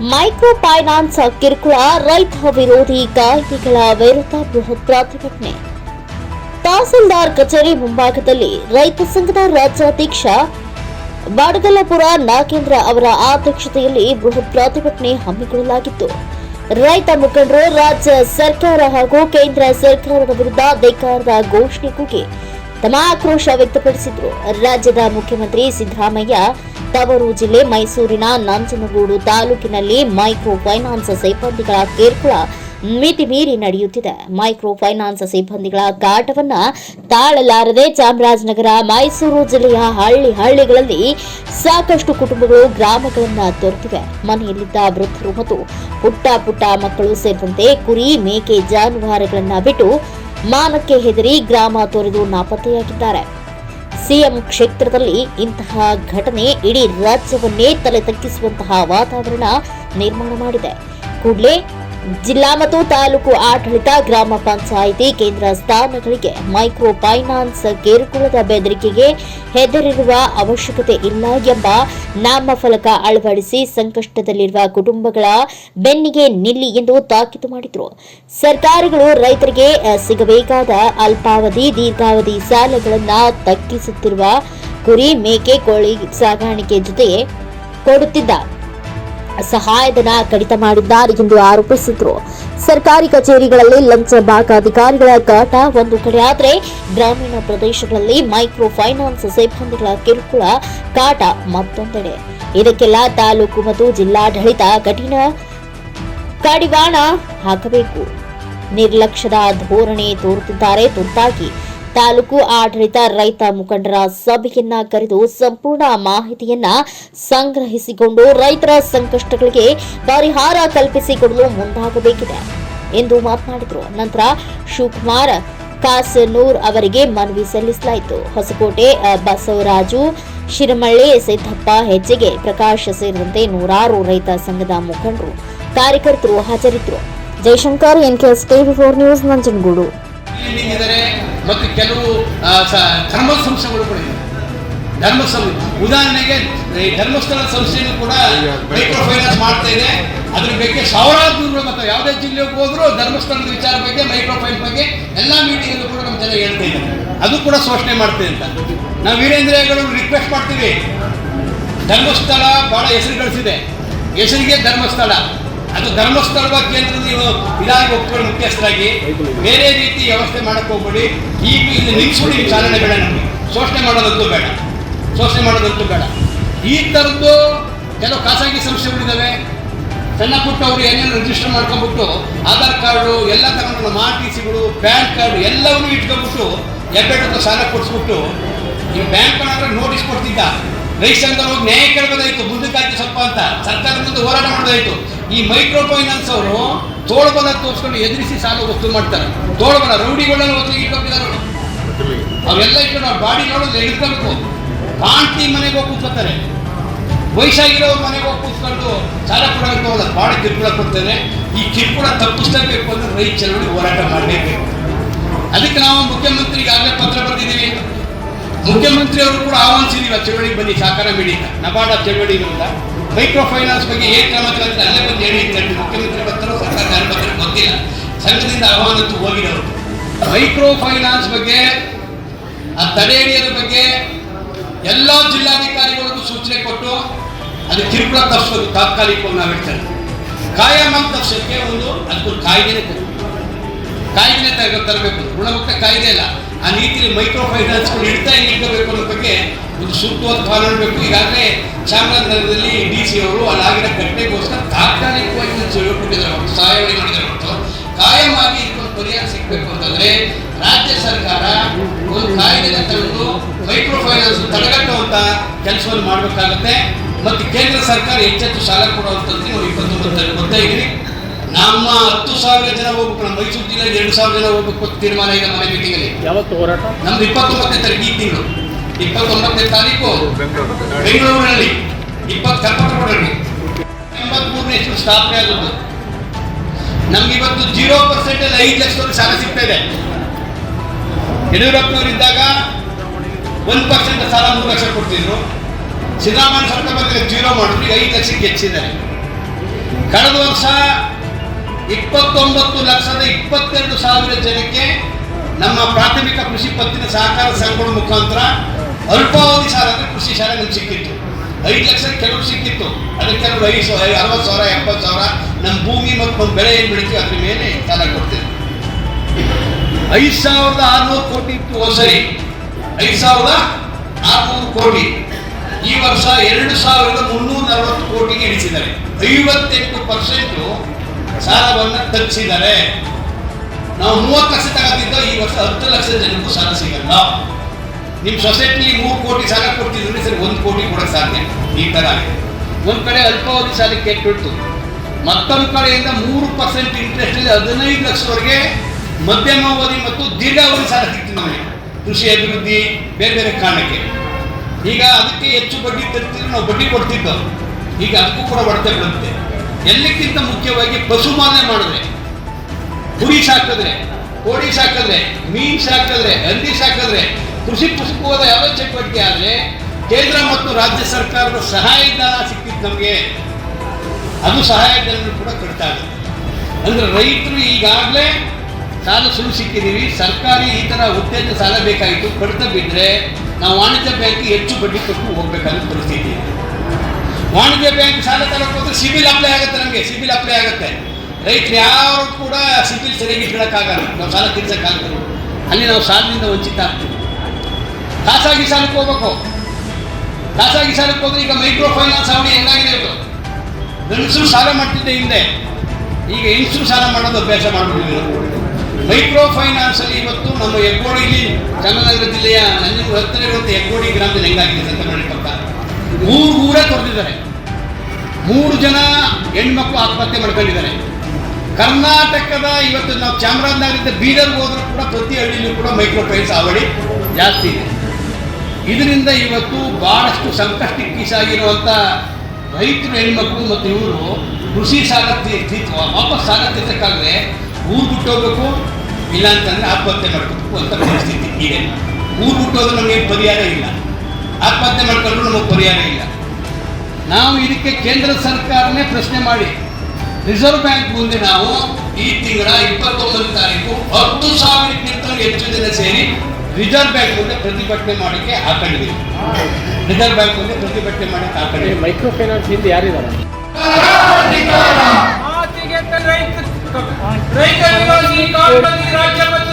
Micro finance ಕಿರುಕುಳ, ರೈತ ವಿರೋಧಿ ಕಾಯ್ದೆಗಳ ವಿರುದ್ಧ ಬೃಹತ್ ಪ್ರತಿಭಟನೆ. ತಹಸೀಲ್ದಾರ್ ಕಚೇರಿ ಮುಂಭಾಗದಲ್ಲಿ ರೈತ ಸಂಘದ ರಾಜ್ಯಾಧ್ಯಕ್ಷ ಬಾಡಗಲ್ಲಪುರ ನಾಗೇಂದ್ರ ಅವರ ಅಧ್ಯಕ್ಷತೆಯಲ್ಲಿ ಬೃಹತ್ ಪ್ರತಿಭಟನೆ ಹಮ್ಮಿಕೊಳ್ಳಲಾಗಿತ್ತು. ರೈತ ಮುಖಂಡರು ರಾಜ್ಯ ಸರ್ಕಾರ ಹಾಗೂ ಕೇಂದ್ರ ಸರ್ಕಾರದ ವಿರುದ್ಧ ಧಿಕ್ಕಾರದ ಘೋಷಣೆ ಕೂಗಿ ತಮ್ಮ ಆಕ್ರೋಶ ವ್ಯಕ್ತಪಡಿಸಿದ್ರು. ರಾಜ್ಯದ ಮುಖ್ಯಮಂತ್ರಿ ಸಿದ್ದರಾಮಯ್ಯ ತವರು ಜಿಲ್ಲೆ ಮೈಸೂರಿನ ನಂಜನಗೂಡು ತಾಲೂಕಿನಲ್ಲಿ ಮೈಕ್ರೋ ಫೈನಾನ್ಸ್ ಸಿಬ್ಬಂದಿಗಳ ಕಿರುಕುಳ ಮಿತಿ ಮೀರಿ ನಡೆಯುತ್ತಿದೆ. ಮೈಕ್ರೋ ಫೈನಾನ್ಸ್ ಸಿಬ್ಬಂದಿಗಳ ಕಾಟವನ್ನ ತಾಳಲಾರದೆ ಚಾಮರಾಜನಗರ, ಮೈಸೂರು ಜಿಲ್ಲೆಯ ಹಳ್ಳಿ ಹಳ್ಳಿಗಳಲ್ಲಿ ಸಾಕಷ್ಟು ಕುಟುಂಬಗಳು ಗ್ರಾಮಗಳನ್ನ ತೊರೆತಿವೆ ಮನೆಯಲ್ಲಿದ್ದ ವೃದ್ಧರು ಮತ್ತು ಪುಟ್ಟ ಪುಟ್ಟ ಮಕ್ಕಳು ಸೇರಿದಂತೆ ಕುರಿ, ಮೇಕೆ, ಜಾನುವಾರುಗಳನ್ನ ಬಿಟ್ಟು ಮಾನಕ್ಕೆ ಹೆದರಿ ಗ್ರಾಮ ತೊರೆದು ನಾಪತ್ತೆಯಾಗಿದ್ದಾರೆ. ಸಿಎಂ ಕ್ಷೇತ್ರದಲ್ಲಿ ಇಂತಹ ಘಟನೆ ಇಡೀ ರಾಜ್ಯವನ್ನೇ ತಲೆ ತಗ್ಗಿಸುವಂತಹ ವಾತಾವರಣ ನಿರ್ಮಾಣ ಮಾಡಿದೆ. ಕೂಡಲೇ ಜಿಲ್ಲಾ ಮತ್ತು ತಾಲೂಕು ಆಡಳಿತ, ಗ್ರಾಮ ಪಂಚಾಯಿತಿ, ಕೇಂದ್ರ ಸ್ಥಾನಗಳಿಗೆ ಮೈಕ್ರೋ ಫೈನಾನ್ಸ್ ಕಿರುಕುಳದ ಬೆದರಿಕೆಗೆ ಹೆದರಿರುವ ಅವಶ್ಯಕತೆ ಇಲ್ಲ ಎಂಬ ನಾಮಫಲಕ ಅಳವಡಿಸಿ ಸಂಕಷ್ಟದಲ್ಲಿರುವ ಕುಟುಂಬಗಳ ಬೆನ್ನಿಗೆ ನಿಲ್ಲಿ ಎಂದು ತಾಕೀತು ಮಾಡಿದರು. ಸರ್ಕಾರಗಳು ರೈತರಿಗೆ ಸಿಗಬೇಕಾದ ಅಲ್ಪಾವಧಿ, ದೀರ್ಘಾವಧಿ ಸಾಲಗಳನ್ನು ತಗ್ಗಿಸುತ್ತಿರುವ ಕುರಿ ಮೇಕೆ, ಕೋಳಿ ಸಾಗಾಣಿಕೆ ಜೊತೆಗೆ ಕೊಡುತ್ತಿದ್ದ ಸಹಾಯಧನ ಕಡಿತ ಮಾಡಿದ್ದಾರೆ ಎಂದು ಆರೋಪಿಸಿದ್ರು. ಸರ್ಕಾರಿ ಕಚೇರಿಗಳಲ್ಲಿ ಲಂಚ ಬಾಕ ಅಧಿಕಾರಿಗಳ ಕಾಟ ಒಂದು ಕಡೆ ಆದರೆ ಗ್ರಾಮೀಣ ಪ್ರದೇಶಗಳಲ್ಲಿ ಮೈಕ್ರೋ ಫೈನಾನ್ಸ್ ಸಿಬ್ಬಂದಿಗಳ ಕಿರುಕುಳ ಕಾಟ ಮತ್ತೊಂದೆಡೆ. ಇದಕ್ಕೆಲ್ಲ ತಾಲೂಕು ಮತ್ತು ಜಿಲ್ಲಾಡಳಿತ ಕಠಿಣ ಕಡಿವಾಣ ಹಾಕಬೇಕು. ನಿರ್ಲಕ್ಷ್ಯದ ಧೋರಣೆ ತೋರುತ್ತಿದ್ದಾರೆ ತುರ್ತಾಗಿ. ತಾಲೂಕು ಆಡಳಿತ ರೈತ ಮುಖಂಡರ ಸಭೆಯನ್ನ ಕರೆದು ಸಂಪೂರ್ಣ ಮಾಹಿತಿಯನ್ನ ಸಂಗ್ರಹಿಸಿಕೊಂಡು ರೈತರ ಸಂಕಷ್ಟಗಳಿಗೆ ಪರಿಹಾರ ಕಲ್ಪಿಸಿಕೊಡಲು ಮುಂದಾಗಬೇಕಿದೆ ಎಂದು ಮಾತನಾಡಿದರು. ನಂತರ ಶಿವಕುಮಾರ್ ಕಾಸನೂರ್ ಅವರಿಗೆ ಮನವಿ ಸಲ್ಲಿಸಲಾಯಿತು. ಹೊಸಕೋಟೆ ಬಸವರಾಜು ಶಿರಮಳ್ಳಿ, ಸಿದ್ದಪ್ಪ ಹೆಜ್ಜೆಗೆ ಪ್ರಕಾಶ್ ಸೇರಿದಂತೆ ನೂರಾರು ರೈತ ಸಂಘದ ಮುಖಂಡರು, ಕಾರ್ಯಕರ್ತರು ಹಾಜರಿದ್ದರು. Jayashankar NKS TV four news, Nanjangud. ಮತ್ತು ಕೆಲವು ಧರ್ಮ ಸಂಸ್ಥೆಗಳು ಕೂಡ ಇದೆ ಧರ್ಮ ಉದಾಹರಣೆಗೆ, ಈ ಧರ್ಮಸ್ಥಳ ಸಂಸ್ಥೆಯೂ ಕೂಡ ಮೈಕ್ರೋ ಫೈನಾನ್ಸ್ ಮಾಡ್ತಾ ಇದೆ. ಅದ್ರ ಬಗ್ಗೆ ಸಾವಿರಾರು ಮತ್ತು ಯಾವುದೇ ಜಿಲ್ಲೆಗೆ ಹೋದ್ರು ಧರ್ಮಸ್ಥಳದ ವಿಚಾರ ಬಗ್ಗೆ ಮೈಕ್ರೋ ಫೈನಾನ್ಸ್ ಬಗ್ಗೆ ಎಲ್ಲ ಮೀಟಿಂಗಲ್ಲೂ ಕೂಡ ನಮ್ಮ ಜನ ಹೇಳ್ತಾ ಇದ್ದಾರೆ. ಅದು ಕೂಡ ಶೋಷಣೆ ಮಾಡ್ತೀವಿ ಅಂತ. ನಾವು ವೀರೇಂದ್ರಗಳು ರಿಕ್ವೆಸ್ಟ್ ಮಾಡ್ತೀವಿ. ಧರ್ಮಸ್ಥಳ ಭಾಳ ಹೆಸರು ಗಳಿಸಿದೆ. ಹೆಸರಿಗೆ ಧರ್ಮಸ್ಥಳ. ಅದು ಧರ್ಮಸ್ಥಳದ ಕೇಂದ್ರ ನೀವು ಇಲಾಖೆ ಒಪ್ಪಿಕೊಂಡು ಮುಖ್ಯಸ್ಥರಾಗಿ ಬೇರೆ ರೀತಿ ವ್ಯವಸ್ಥೆ ಮಾಡಕ್ಕೆ ಹೋಗ್ಬೇಡಿ. ಈಗ ಇಲ್ಲಿ ನಿಲ್ಲಿಸ್ಬಿಡಿ ಚಾಲನೆ ಬೇಡ ನಮಗೆ ಶೋಷಣೆ ಮಾಡೋದಂತೂ ಬೇಡ. ಶೋಷಣೆ ಮಾಡೋದಂತೂ ಬೇಡ. ಈ ಥರದ್ದು ಕೆಲವು ಖಾಸಗಿ ಸಂಸ್ಥೆಗಳಿದ್ದಾವೆ ಸಣ್ಣ ಪುಟ್ಟ ಅವರು ಏನೇನು ರಿಜಿಸ್ಟರ್ ಮಾಡ್ಕೊಂಡ್ಬಿಟ್ಟು ಆಧಾರ್ ಕಾರ್ಡು ಎಲ್ಲ ತಗೊಂಡು ನಮ್ಮ ಟಿ ಸಿಗಳು, ಪ್ಯಾನ್ ಕಾರ್ಡು ಎಲ್ಲವನ್ನೂ ಇಟ್ಕೊಂಡ್ಬಿಟ್ಟು ಎಬ್ಬೆಟ್ಟು ಸಾಲ ಕೊಡಿಸ್ಬಿಟ್ಟು ಈ ಬ್ಯಾಂಕ್ ಹತ್ರ ನೋಟಿಸ್ ಕೊಡ್ತಿದ್ದ. ರೈಸ್ ಹೋಗಿ ನ್ಯಾಯ ಕೇಳಬೇಕಾಯ್ತು ಮುಂದಕ್ಕಾಗಿ ಸ್ವಲ್ಪ ಅಂತ. ಸರ್ಕಾರದ ಮುಂದೆ ಹೋರಾಟ ಮಾಡೋದಾಯ್ತು. ಈ ಮೈಕ್ರೋ ಫೈನಾನ್ಸ್ ಅವರು ತೋಳ್ಬಲ ತೋರಿಸ್ಕೊಂಡು ಎದುರಿಸಿ ಸಾಲ ವಸ್ತು ಮಾಡ್ತಾರೆ. ತೋಳ್ಬಲ ರೌಡಿಗಳನ್ನ ಇಟ್ಕೊಂಡಿದ್ದಾರೆ ಅವೆಲ್ಲ ಇಟ್ಕೊಂಡು ಅವ್ರ ಬಾಡಿ ನೋಡೋದು ಎಡ್ಕೊಬೇಕು ಕಾಂತಿ ಮನೆಗೆ ಹೋಗಿ ಕೂತ್ಕೊತಾರೆ. ವಯಸ್ಸಾಗಿರೋರು ಮನೆಗೆ ಹೋಗಿ ಕೂತ್ಕೊಂಡು ಸಾಲ ಕೊಡೋಕೆ ಹೋಗಲ್ಲ ಭಾಳ ಕಿರುಕುಳ ಕೊಡ್ತಾರೆ. ಈ ಕಿರುಕುಳ ತಪ್ಪಿಸ್ಲೇಬೇಕು ಅಂದ್ರೆ ರೈತ ಚಳವಳಿ ಹೋರಾಟ ಮಾಡಲೇಬೇಕು ಅದಕ್ಕೆ ನಾವು ಮುಖ್ಯಮಂತ್ರಿಗೆ ಆಗಲೇ ಪತ್ರ ಬರೆದಿದ್ದೀವಿ. ಮುಖ್ಯಮಂತ್ರಿ ಅವರು ಕೂಡ ಆಹ್ವಾನಿಸಿದೀವಿ, ಆ ಚಳವಳಿಗೆ ಬನ್ನಿ, ಸಹಕಾರ ಬಿಡಿ ನಬಾಡ ಚಳವಳಿ ಇರೋದ ಮೈಕ್ರೋ ಫೈನಾನ್ಸ್ ಬಗ್ಗೆ ಏನು ಕ್ರಮ ತಗೊಂಡ್ರೆ ಅಲ್ಲೇ ಬಂದು ಹೇಳಿ ಮುಖ್ಯಮಂತ್ರಿ ಬರ್ತಾರೋ ಸರ್ಕಾರ ಬರ್ತಾರೆ ಗೊತ್ತಿಲ್ಲ. ಸಂಘದಿಂದ ಆಹ್ವಾನಕ್ಕೂ ಹೋಗಿರೋರು. ಮೈಕ್ರೋ ಫೈನಾನ್ಸ್ ಬಗ್ಗೆ, ಆ ತಡೆ ಹಿಡಿಯೋದ್ರ ಬಗ್ಗೆ ಎಲ್ಲ ಜಿಲ್ಲಾಧಿಕಾರಿಗಳಿಗೂ ಸೂಚನೆ ಕೊಟ್ಟು ಅದು ಕಿರುಕುಳ ತಪ್ಪಿಸೋದು ತಾತ್ಕಾಲಿಕವಾಗಿ ನಾವು ಹೇಳ್ತಾರೆ ಕಾಯಂ ತಪ್ಪಿಸೋಕ್ಕೆ ಒಂದು ಅದಕ್ಕೊಂದು ಕಾಯ್ದೆನೇ ಕೊಡಬೇಕು. ಕಾಯ್ದೆನೇ ತರ ತರಬೇಕು. ಗುಣಮಟ್ಟ ಕಾಯ್ದೆ ಇಲ್ಲ ಆ ನೀತಿಯಲ್ಲಿ ಮೈಕ್ರೋ ಫೈನಾನ್ಸ್ಗಳು ಇಡ್ತಾ ಇಟ್ಕೋಬೇಕು ಅನ್ನೋ ಬಗ್ಗೆ ಒಂದು ಸೂಕ್ತವಾದ ಕಾಲ ಬೇಕು. ಈಗಾಗಲೇ ಚಾಮರಾಜನಗರದಲ್ಲಿ ಡಿ ಸಿ ಅವರು ಅಲ್ಲಾಗಿನ ಘಟನೆಗೋಸ್ಕರ ತಾತ್ಕಾಲಿಕವಾಗಿ ಕೊಟ್ಟಿದ್ದಾರೆ ಹೊರತು ಸಹಾಯವಾಣಿ ಮಾಡಿದ್ದಾರೆ ಹೊರತು ಕಾಯಮಾಗಿ ಇದಕ್ಕೊಂದು ಪರಿಹಾರ ಸಿಗಬೇಕು ಅಂತಂದರೆ ರಾಜ್ಯ ಸರ್ಕಾರ ಒಂದು ಕಾಯ್ದೆನ ತಗೊಂಡು ಮೈಕ್ರೋ ಫೈನಾನ್ಸ್ ತಡೆಗಟ್ಟುವಂಥ ಕೆಲಸವನ್ನು ಮಾಡಬೇಕಾಗುತ್ತೆ. ಮತ್ತು ಕೇಂದ್ರ ಸರ್ಕಾರ ಹೆಚ್ಚೆಚ್ಚು ಸಾಲ ಕೊಡುವಂಥದ್ದು ನಾವು ಇಪ್ಪತ್ತೊಂಬತ್ತರಲ್ಲಿ ಬರ್ತಾ ಇದ್ದೀವಿ ನಮ್ಮ ಹತ್ತು ಸಾವಿರ ಜನ ಹೋಗ್ಬೇಕು ನಮ್ಮ ಮೈಸೂರು ಜಿಲ್ಲೆಯಲ್ಲಿ ಎರಡು ಸಾವಿರ ಜನ ಹೋಗ್ಬೇಕು ತೀರ್ಮಾನ ಇದೆ ಮನೆ ಮೀಟಿಂಗಲ್ಲಿ. ಯಾವತ್ತು ಹೋರಾಟ? ನಮ್ದು ಇಪ್ಪತ್ತೊಂಬತ್ತನೇ ತಾರೀಕು ಈ ತಿಂಗಳು. ಇಪ್ಪತ್ತೊಂಬತ್ತನೇ ತಾರೀಕು ಬೆಂಗಳೂರಿನಲ್ಲಿ ಇಪ್ಪತ್ತು ಎಂಬತ್ಮೂರನೇ ಇಷ್ಟು ಸ್ಥಾಪನೆ ಆಗುತ್ತೆ ನಮ್ಗೆ ಇವತ್ತು ಜೀರೋ ಪರ್ಸೆಂಟ್ ಅಲ್ಲಿ ಐದು ಲಕ್ಷದವರೆಗೆ ಸಾಲ ಸಿಗ್ತಾ ಇದೆ. ಯಡಿಯೂರಪ್ಪನವರು ಇದ್ದಾಗ ಒಂದು ಪರ್ಸೆಂಟ್ ಸಾಲ ಮೂರು ಲಕ್ಷ ಕೊಡ್ತಿದ್ರು. ಸಿದ್ದರಾಮಯ್ಯ ಸರ್ಕಾರ ಬಂದರೆ ಜೀರೋ ಮಾಡಿದ್ರು, ಈಗ ಐದು ಲಕ್ಷಕ್ಕೆ ಹೆಚ್ಚಿದ್ದಾರೆ. ಕಳೆದ ವರ್ಷ ಇಪ್ಪತ್ತೊಂಬತ್ತು ಲಕ್ಷದ ಇಪ್ಪತ್ತೆರಡು ಸಾವಿರ ಜನಕ್ಕೆ ನಮ್ಮ ಪ್ರಾಥಮಿಕ ಕೃಷಿ ಪತ್ತಿನ ಸಹಕಾರ ಸಂಘಗಳ ಮುಖಾಂತರ ಅಲ್ಪಾವಧಿ ಸಾಲ ಅಂದರೆ ಕೃಷಿ ಸಾಲ ನಮ್ಗೆ ಸಿಕ್ಕಿತ್ತು. ಐದು ಲಕ್ಷ ಕೆಲವು ಸಿಕ್ಕಿತ್ತು. ಅದಕ್ಕೆ ಕೆಲವರು ಐದು ಸಾವಿರ ಅರವತ್ತು ಸಾವಿರ, ಎಪ್ಪತ್ತು ಸಾವಿರ ನಮ್ಮ ಭೂಮಿ ಮತ್ತು ನಮ್ಮ ಬೆಳೆ ಏನು ಬೆಳಿತೀವಿ ಅದ್ರ ಮೇಲೆ ಸಾಲ ಕೊಡ್ತೇವೆ. ಐದು ಸಾವಿರದ ಆರುನೂರು ಕೋಟಿ ಇತ್ತು ಸರಿ. ಐದು ಸಾವಿರದ ಆರುನೂರು ಕೋಟಿ. ಈ ವರ್ಷ ಎರಡು ಸಾವಿರದ ಮುನ್ನೂರ ನಲವತ್ತು ಕೋಟಿಗೆ ಇಳಿಸಿದ್ದಾರೆ. ಐವತ್ತೆಂಟು ಪರ್ಸೆಂಟು ಸಾಲವನ್ನು ತಗ್ಗಿಸಿದ್ದಾರೆ ನಾವು ಮೂವತ್ತು ಲಕ್ಷ ತಗೋತಿದ್ದ ಈ ವರ್ಷ ಹತ್ತು ಲಕ್ಷ ಜನಕ್ಕೂ ಸಾಲ ಸಿಗಲ್ಲ. ನಿಮ್ಮ ಸೊಸೈಟಿ ಮೂರು ಕೋಟಿ ಸಾಲ ಕೊಡ್ತಿದ್ರೆ ಸರಿ, ಒಂದು ಕೋಟಿ ಕೊಡಕ್ಕೆ ಸಾಧ್ಯ ಈ ಥರ ಆಗಿದೆ. ಒಂದು ಕಡೆ ಅಲ್ಪಾವಧಿ ಸಾಲ ಕೆಟ್ಟಿತ್ತು ಮತ್ತೊಂದು ಕಡೆಯಿಂದ ಮೂರು ಪರ್ಸೆಂಟ್ ಇಂಟ್ರೆಸ್ಟ್ ಇದೆ ಹದಿನೈದು ಲಕ್ಷದವರೆಗೆ ಮಧ್ಯಮಾವಧಿ ಮತ್ತು ದೀರ್ಘಾವಧಿ ಸಾಲ ಸಿಗ್ತದೆ ನಮಗೆ. ಕೃಷಿ ಅಭಿವೃದ್ಧಿ, ಬೇರೆ ಬೇರೆ ಕಾರಣಕ್ಕೆ. ಈಗ ಅದಕ್ಕೆ ಹೆಚ್ಚು ಬಡ್ಡಿ ತರ್ತಿದ್ರೆ, ನಾವು ಬಡ್ಡಿ ಕೊಡ್ತಿದ್ದವು ಈಗ ಅದಕ್ಕೂ ಕೂಡ ಹೊಡೆತ ಬೀಳುತ್ತೆ. ಎಲ್ಲಕ್ಕಿಂತ ಮುಖ್ಯವಾಗಿ ಪಶುಮಾನೆ ಮಾಡಿದ್ರೆ. ಕುರಿ ಸಾಕಿದ್ರೆ, ಕೋಡಿ ಸಾಕಿದ್ರೆ, ಮೀನ್ ಸಾಕಿದ್ರೆ, ಹಂದಿ ಸಾಕಿದ್ರೆ, ಕೃಷಿ ಪುಸ್ತಕವಾದ ಯಾವ ಚಟುವಟಿಕೆ ಆದರೆ ಕೇಂದ್ರ ಮತ್ತು ರಾಜ್ಯ ಸರ್ಕಾರದ ಸಹಾಯಧನ ಸಿಕ್ಕಿತ್ತು ನಮಗೆ, ಅದು ಸಹಾಯಧನ ಕೂಡ ಕಟ್ತಾ ಇದೆ ಅಂದ್ರೆ ರೈತರು ಈಗಾಗಲೇ ಸಾಲ ಸುಳ್ಳು ಸಿಕ್ಕಿದ್ದೀವಿ, ಸರ್ಕಾರಿ ಈ ಥರ ಉತ್ತೇಜನ ಸಾಲ ಬೇಕಾಗಿತ್ತು, ಕಡಿತ ಬಿದ್ದರೆ ನಾವು ವಾಣಿಜ್ಯ ಬ್ಯಾಂಕ್ಗೆ ಹೆಚ್ಚು ಬಡ್ಡಿ ಕೊಟ್ಟು ಹೋಗ್ಬೇಕಾದ ಪರಿಸ್ಥಿತಿ. ವಾಣಿಜ್ಯ ಬ್ಯಾಂಕ್ ಸಾಲ ತರಕ್ಕೆ ಹೋದ್ರೆ ಸಿಬಿಲ್ ಅಪ್ಲೈ ಆಗುತ್ತೆ ನಮಗೆ, ಸಿಬಿಲ್ ಅಪ್ಲೈ ಆಗುತ್ತೆ. ರೈತರು ಯಾರು ಕೂಡ ಸಿಬಿಲ್ ಸರಿಯಾಗಿ ಇಟ್ಕೊಳ್ಳೋಕ್ಕಾಗಲ್ಲ ನಾವು ಸಾಲ ತೀರ್ಸೋಕ್ಕಾಗಲ್ಲ. ಅಲ್ಲಿ ನಾವು ಸಾಲದಿಂದ ವಂಚಿತ ಆಗ್ತೀವಿ. ಖಾಸಗಿ ಸಾಲಕ್ಕೆ ಹೋಗ್ಬೇಕು. ಖಾಸಗಿ ಸಾಲಕ್ಕೆ ಹೋದ್ರೆ ಈಗ ಮೈಕ್ರೋ ಫೈನಾನ್ಸ್ ಅವಳಿ ಹೆಂಗಾಗಿದೆ ಇವತ್ತು ಗಂಡಸರು ಸಾಲ ಮಾಡ್ತಿದ್ದೆ ಹಿಂದೆ. ಈಗ ಹೆಂಗಸರು ಸಾಲ ಮಾಡೋದು ಅಭ್ಯಾಸ ಮಾಡ್ಬಿಟ್ಟಿದ್ದೀವಿ ಮೈಕ್ರೋ ಫೈನಾನ್ಸ್ ಅಲ್ಲಿ ಇವತ್ತು ನಮ್ಮ ಹೆಗ್ಗೋಡಿಲಿ ಚಾಮರಾಜನಗರ ಜಿಲ್ಲೆಯ ನಂಜನಗೂಡು ಹತ್ತಿರ ಇರುವಂಥ ಹೆಗ್ಗೋಡಿ ಗ್ರಾಮದಲ್ಲಿ ಹೆಂಗಾಗಿದೆ ಸಂತಮಣಿ ಪಕ್ಕ. ಮೂರು ಊರೇ ತೊರೆದಿದ್ದಾರೆ. ಮೂರು ಜನ ಹೆಣ್ಮಕ್ಳು ಆತ್ಮಹತ್ಯೆ ಮಾಡ್ಕೊಂಡಿದ್ದಾರೆ. ಕರ್ನಾಟಕದ ಇವತ್ತು ನಾವು ಚಾಮರಾಜನಗರದಿಂದ ಬೀದರ್ಗೆ ಹೋದ್ರೂ ಕೂಡ ಪ್ರತಿ ಹಳ್ಳಿಯಲ್ಲೂ ಕೂಡ ಮೈಕ್ರೋ ಫೈನಾನ್ಸ್ ಅವಳಿ ಜಾಸ್ತಿ ಇದೆ. ಇದರಿಂದ ಇವತ್ತು ಬಹಳಷ್ಟು ಸಂಕಷ್ಟಕ್ಕೀಸಾಗಿರುವಂಥ ರೈತರು, ಹೆಣ್ಮಕ್ಳು ಮತ್ತು ಇವರು ಕೃಷಿ ಸಾಗತಿ ಸ್ಥಿತಿ ವಾಪಸ್ ಸಾಲ ತೀರ್ಸಕ್ಕಾಗದೆ ಊರು ಬಿಟ್ಟು ಹೋಗಬೇಕು, ಇಲ್ಲ ಅಂತಂದ್ರೆ ಆತ್ಮಹತ್ಯೆ ಮಾಡ್ಕೋಬೇಕು ಅಂತ ಪರಿಸ್ಥಿತಿ ಇದೆ. ಊರು ಬಿಟ್ಟು ಹೋದ್ರೆ ನಮಗೆ ಪರಿಹಾರ ಇಲ್ಲ. ಆತ್ಮಹತ್ಯೆ ಮಾಡ್ಕೊಂಡ್ರು ನಮಗೆ ಪರಿಹಾರ ಇಲ್ಲ. ನಾವು ಇದಕ್ಕೆ ಕೇಂದ್ರ ಸರ್ಕಾರನೇ ಪ್ರಶ್ನೆ ಮಾಡಿ. ರಿಸರ್ವ್ ಬ್ಯಾಂಕ್ ಮುಂದೆ ನಾವು ಈ ತಿಂಗಳ ಇಪ್ಪತ್ತೊಂದನೇ ತಾರೀಕು ಹತ್ತು ಸಾವಿರಕ್ಕಿಂತ ಹೆಚ್ಚು ಜನ ಸೇರಿ ರಿಸರ್ವ್ ಬ್ಯಾಂಕ್ ಮುಂದೆ ಪ್ರತಿಭಟನೆ ಮಾಡಲಿಕ್ಕೆ ಹಾಕೊಂಡಿದ್ದೀವಿ. ರಿಸರ್ವ್ ಬ್ಯಾಂಕ್ ಮುಂದೆ ಪ್ರತಿಭಟನೆ ಮಾಡಕ್ಕೆ ಹಾಕೊಂಡಿದ್ದೀವಿ. ಮೈಕ್ರೋ ಫೈನಾನ್ಸ್ ಹಿಂದೆ ಯಾರಿದ್ದಾರೆ? ರೈತ ರಾಜ್ಯ ಮತ್ತು